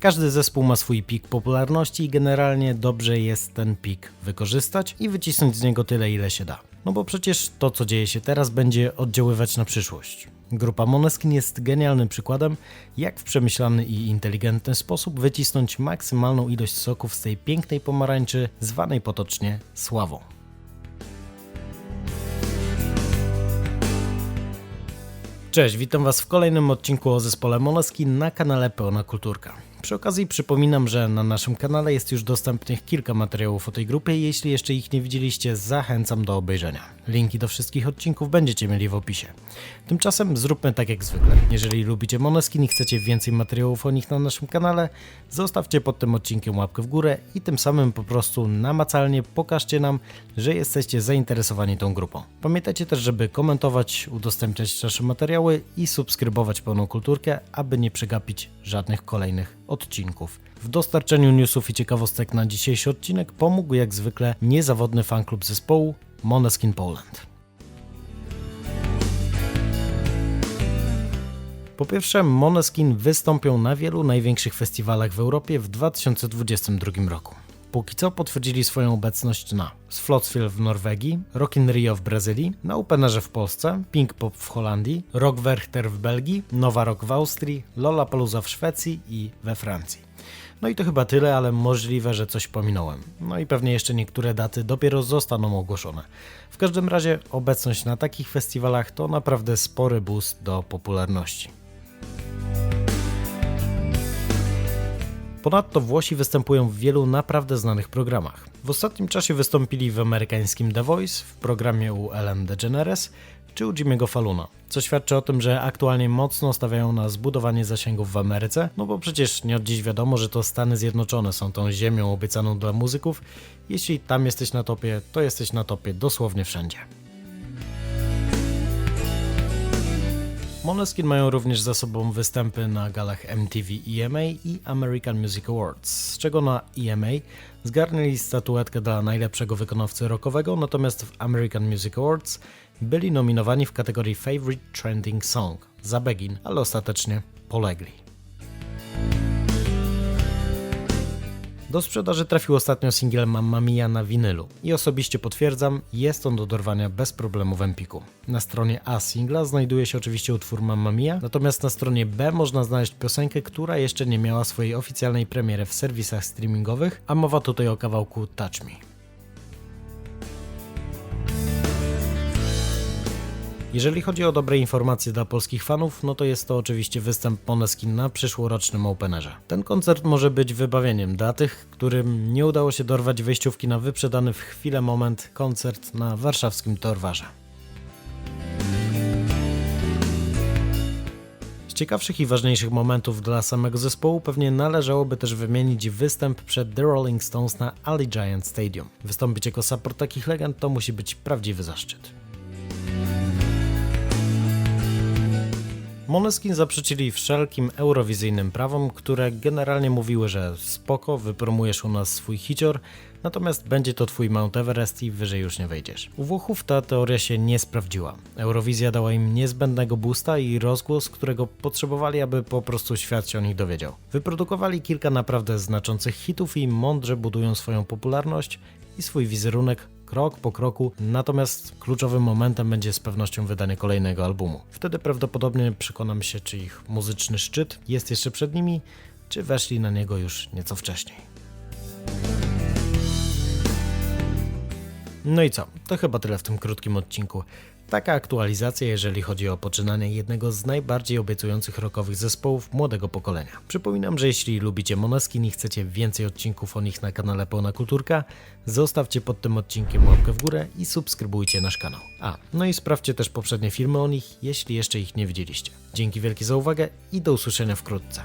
Każdy zespół ma swój pik popularności i generalnie dobrze jest ten pik wykorzystać i wycisnąć z niego tyle, ile się da. No bo przecież to, co dzieje się teraz, będzie oddziaływać na przyszłość. Grupa Moneskin jest genialnym przykładem, jak w przemyślany i inteligentny sposób wycisnąć maksymalną ilość soków z tej pięknej pomarańczy, zwanej potocznie sławą. Cześć, witam Was w kolejnym odcinku o zespole Moneskin na kanale Pełna Kulturka. Przy okazji przypominam, że na naszym kanale jest już dostępnych kilka materiałów o tej grupie jeśli jeszcze ich nie widzieliście, zachęcam do obejrzenia. Linki do wszystkich odcinków będziecie mieli w opisie. Tymczasem zróbmy tak jak zwykle. Jeżeli lubicie Moneskin i chcecie więcej materiałów o nich na naszym kanale, zostawcie pod tym odcinkiem łapkę w górę i tym samym po prostu namacalnie pokażcie nam, że jesteście zainteresowani tą grupą. Pamiętajcie też, żeby komentować, udostępniać nasze materiały i subskrybować pełną kulturkę, aby nie przegapić żadnych kolejnych odcinków. W dostarczeniu newsów i ciekawostek na dzisiejszy odcinek pomógł jak zwykle niezawodny fanklub zespołu Moneskin Poland. Po pierwsze, Moneskin wystąpią na wielu największych festiwalach w Europie w 2022 roku. Póki co potwierdzili swoją obecność na Slotsville w Norwegii, Rock in Rio w Brazylii, na Openerze w Polsce, Pink Pop w Holandii, Rock Werchter w Belgii, Nowa Rock w Austrii, Lollapalooza w Szwecji i we Francji. No i to chyba tyle, ale możliwe, że coś pominąłem. No i pewnie jeszcze niektóre daty dopiero zostaną ogłoszone. W każdym razie obecność na takich festiwalach to naprawdę spory boost do popularności. Ponadto Włosi występują w wielu naprawdę znanych programach. W ostatnim czasie wystąpili w amerykańskim The Voice, w programie u Ellen DeGeneres czy u Jimmy'ego Faluna, co świadczy o tym, że aktualnie mocno stawiają na zbudowanie zasięgów w Ameryce, no bo przecież nie od dziś wiadomo, że to Stany Zjednoczone są tą ziemią obiecaną dla muzyków. Jeśli tam jesteś na topie, to jesteś na topie dosłownie wszędzie. Moneskin mają również za sobą występy na galach MTV EMA i American Music Awards, z czego na EMA zgarnęli statuetkę dla najlepszego wykonawcy rockowego, natomiast w American Music Awards byli nominowani w kategorii Favorite Trending Song za Begin, ale ostatecznie polegli. Do sprzedaży trafił ostatnio singiel Mamma Mia na winylu i osobiście potwierdzam, jest on do dorwania bez problemu w Empiku. Na stronie A singla znajduje się oczywiście utwór Mamma Mia, natomiast na stronie B można znaleźć piosenkę, która jeszcze nie miała swojej oficjalnej premiery w serwisach streamingowych, a mowa tutaj o kawałku Touch Me. Jeżeli chodzi o dobre informacje dla polskich fanów, no to jest to oczywiście występ Moneskin na przyszłorocznym Openerze. Ten koncert może być wybawieniem dla tych, którym nie udało się dorwać wejściówki na wyprzedany w chwilę moment koncert na warszawskim Torwarze. Z ciekawszych i ważniejszych momentów dla samego zespołu pewnie należałoby też wymienić występ przed The Rolling Stones na Ali Giant Stadium. Wystąpić jako support takich legend to musi być prawdziwy zaszczyt. Moneskin zaprzeczyli wszelkim eurowizyjnym prawom, które generalnie mówiły, że spoko, wypromujesz u nas swój hicior, natomiast będzie to twój Mount Everest i wyżej już nie wejdziesz. U Włochów ta teoria się nie sprawdziła. Eurowizja dała im niezbędnego boosta i rozgłos, którego potrzebowali, aby po prostu świat się o nich dowiedział. Wyprodukowali kilka naprawdę znaczących hitów i mądrze budują swoją popularność i swój wizerunek krok po kroku, natomiast kluczowym momentem będzie z pewnością wydanie kolejnego albumu. Wtedy prawdopodobnie przekonam się, czy ich muzyczny szczyt jest jeszcze przed nimi, czy weszli na niego już nieco wcześniej. No i co? To chyba tyle w tym krótkim odcinku. Taka aktualizacja, jeżeli chodzi o poczynanie jednego z najbardziej obiecujących rockowych zespołów młodego pokolenia. Przypominam, że jeśli lubicie Moneskin i chcecie więcej odcinków o nich na kanale Pełna Kulturka, zostawcie pod tym odcinkiem łapkę w górę i subskrybujcie nasz kanał. A, no i sprawdźcie też poprzednie filmy o nich, jeśli jeszcze ich nie widzieliście. Dzięki wielkie za uwagę i do usłyszenia wkrótce.